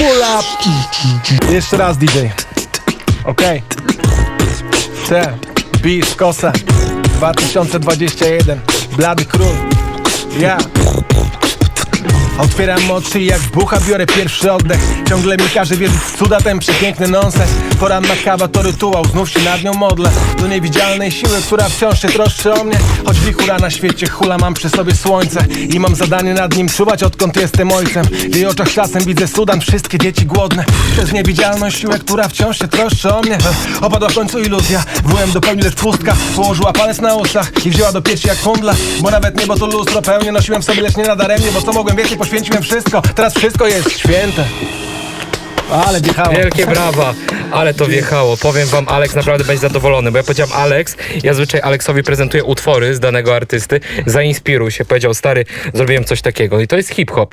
Pull up! Jeszcze raz DJ. Okej. C. Beat, Kosa. 2021. Blady Król. Ja. Otwieram oczy jak bucha biorę pierwszy oddech. Ciągle mi każe wierzyć w cuda ten przepiękny nonsens. Poranna kawa to rytuał, znów się nad nią modlę. Do niewidzialnej siły, która wciąż się troszczy o mnie. Choć wichura na świecie hula, mam przy sobie słońce. I mam zadanie nad nim czuwać, odkąd jestem ojcem. W jej oczach czasem widzę Sudan, wszystkie dzieci głodne. Przez niewidzialną siłę, która wciąż się troszczy o mnie. Opadła w końcu iluzja, byłem do pełni lecz pustka Położyła palec na ustach i wzięła do piersi jak kundla. Bo nawet niebo to lustro pełnie nosiłem w sobie, lecz nie nadaremnie Bo co mogłem więcej, poświęciłem wszystko. Teraz wszystko jest święte. Ale wjechało. Wielkie brawa, ale to wjechało. Powiem wam, Alex naprawdę będzie zadowolony, bo ja powiedziałem Alex, ja zwyczaj Aleksowi prezentuję utwory z danego artysty, zainspiruj się, powiedział stary, zrobiłem coś takiego i to jest hip-hop.